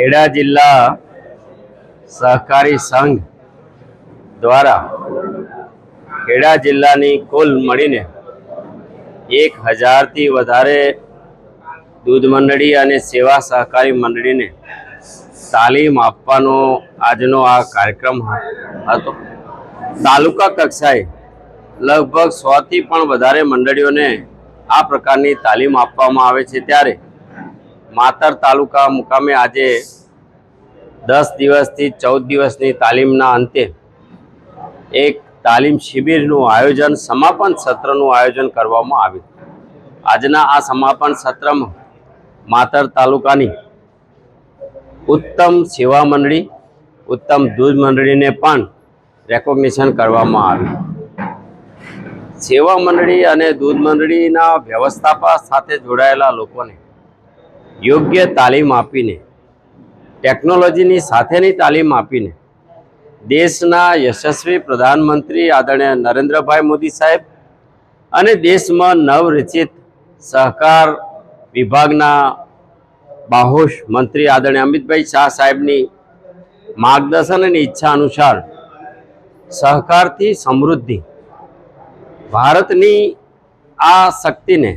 ખેડા જિલ્લા સહકારી સંઘ દ્વારા ખેડા જિલ્લાની કુલ મળીને એક હજારથી વધારે દૂધ મંડળી અને સેવા સહકારી મંડળીને તાલીમ આપવાનો આજનો આ કાર્યક્રમ હતો. તાલુકા કક્ષાએ લગભગ સોથી પણ વધારે મંડળીઓને આ પ્રકારની તાલીમ આપવામાં આવે છે. ત્યારે માતર તાલુકા મુકામે આજે દસ દિવસથી ચૌદ દિવસની તાલીમના અંતે એક તાલીમ શિબિરનું આયોજન, સમાપન સત્રનું આયોજન કરવામાં આવ્યું. આજના આ સમાપન સત્રમાં માતર તાલુકાની ઉત્તમ સેવા મંડળી, ઉત્તમ દૂધ મંડળીને પણ રેકોગ્નિશન કરવામાં આવ્યું. સેવા મંડળી અને દૂધ મંડળીના વ્યવસ્થાપક સાથે જોડાયેલા લોકોને યોગ્ય તાલીમ આપીને, ટેકનોલોજીની સાથેની તાલીમ આપીને, દેશના યશસ્વી પ્રધાનમંત્રી આદરણીય નરેન્દ્રભાઈ મોદી સાહેબ અને દેશમાં નવરચિત સહકાર વિભાગના બાહોશ મંત્રી આદરણીય અમિતભાઈ શાહ સાહેબની માર્ગદર્શન અને ઈચ્છા અનુસાર સહકારથી સમૃદ્ધિ, ભારતની આ શક્તિને,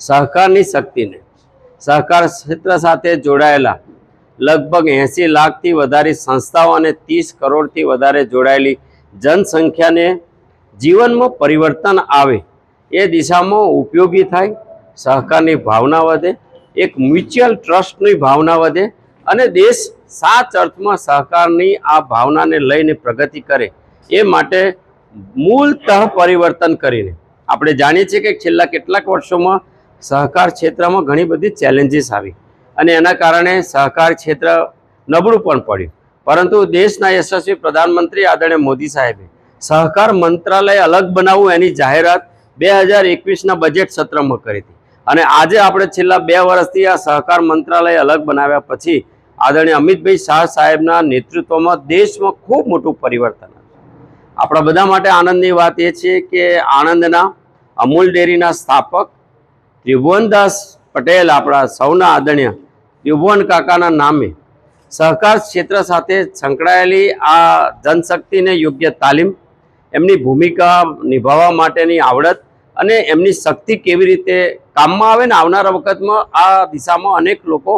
સહકારની શક્તિને સહકાર ક્ષેત્ર સાથે જોડાયેલા લગભગ એંસી લાખથી વધારે સંસ્થાઓ અને ત્રીસ કરોડથી વધારે જોડાયેલી જનસંખ્યાને જીવનમાં પરિવર્તન આવે એ દિશામાં ઉપયોગી થાય, સહકારની ભાવના વધે, એક મ્યુચ્યુઅલ ટ્રસ્ટની ભાવના વધે અને દેશ સાચ અર્થમાં સહકારની આ ભાવનાને લઈને પ્રગતિ કરે એ માટે મૂળતઃ પરિવર્તન કરીને. આપણે જાણીએ છીએ કે છેલ્લા કેટલાક વર્ષોમાં સહકાર ક્ષેત્રમાં ઘણી બધી ચેલેન્જીસ આવી. અને એના કારણે સહકાર ક્ષેત્ર નબળું પણ પડ્યું. પરંતુ દેશના યશસ્વી પ્રધાનમંત્રી આદરણીય મોદી સાહેબે સહકાર મંત્રાલય અલગ બનાવવું એની જાહેરાત બે હજાર એકવીસના બજેટ સત્રમાં કરી હતી. અને આજે આપણે છેલ્લા બે વર્ષથી આ સહકાર મંત્રાલય અલગ બનાવ્યા પછી આદરણીય અમિતભાઈ શાહ સાહેબના નેતૃત્વમાં દેશમાં ખૂબ મોટું પરિવર્તન આપણા બધા માટે આનંદની વાત એ છે કે આણંદના અમૂલ ડેરીના સ્થાપક ત્રિભુવનદાસ પટેલ આપણા સૌના આદરણીય ત્રિભુવન કાકાના નામે સહકાર ક્ષેત્ર સાથે સંકળાયેલી આ જનશક્તિને યોગ્ય તાલીમ, એમની ભૂમિકા નિભાવવા માટેની આવડત અને એમની શક્તિ કેવી રીતે કામમાં આવે ને આવનારા વખતમાં આ દિશામાં અનેક લોકો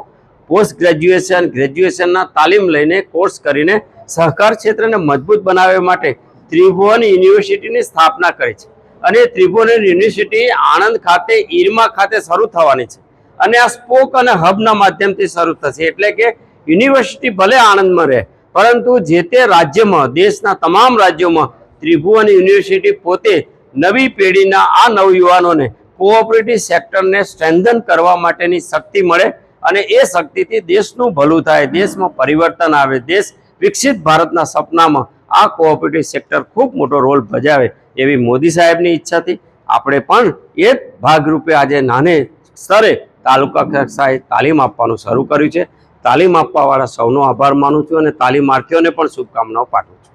પોસ્ટ ગ્રેજ્યુએશન, ગ્રેજ્યુએશનના તાલીમ લઈને કોર્સ કરીને સહકાર ક્ષેત્રને મજબૂત બનાવવા માટે ત્રિભુવન યુનિવર્સિટીની સ્થાપના કરી છે. અને ત્રિભુવન યુનિવર્સિટી આણંદ ખાતે, ઈરમા ખાતે શરૂ થવાની છે. અને આ સ્પોક અને હબના માધ્યમથી શરૂ થશે. એટલે કે યુનિવર્સિટી ભલે આણંદમાં રહે, પરંતુ જે તે રાજ્યમાં, દેશના તમામ રાજ્યોમાં ત્રિભુવન યુનિવર્સિટી પોતે નવી પેઢીના આ નવયુવાનોને કોઓપરેટિવ સેક્ટરને સ્ટ્રેન્ધન કરવા માટેની શક્તિ મળે અને એ શક્તિથી દેશનું ભલું થાય, દેશમાં પરિવર્તન આવે, દેશ વિકસિત ભારતના સપનામાં આ કોઓપરેટિવ સેક્ટર ખૂબ મોટો રોલ ભજાવે એવી મોદી સાહેબની ઈચ્છાથી આપણે પણ એ ભાગરૂપે આજે નાને સ્તરે તાલુકા કક્ષાએ તાલીમ આપવાનું શરૂ કર્યું છે તાલીમ આપવાવાળા સૌનો આભાર માનું છું અને તાલીમાર્થીઓને પણ શુભકામનાઓ પાઠવું છું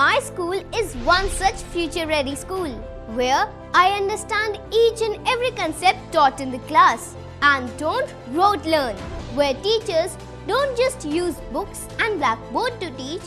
My school is one such future ready school where I understand each and every concept taught in the class and don't rote learn, where teachers don't just use books and blackboard to teach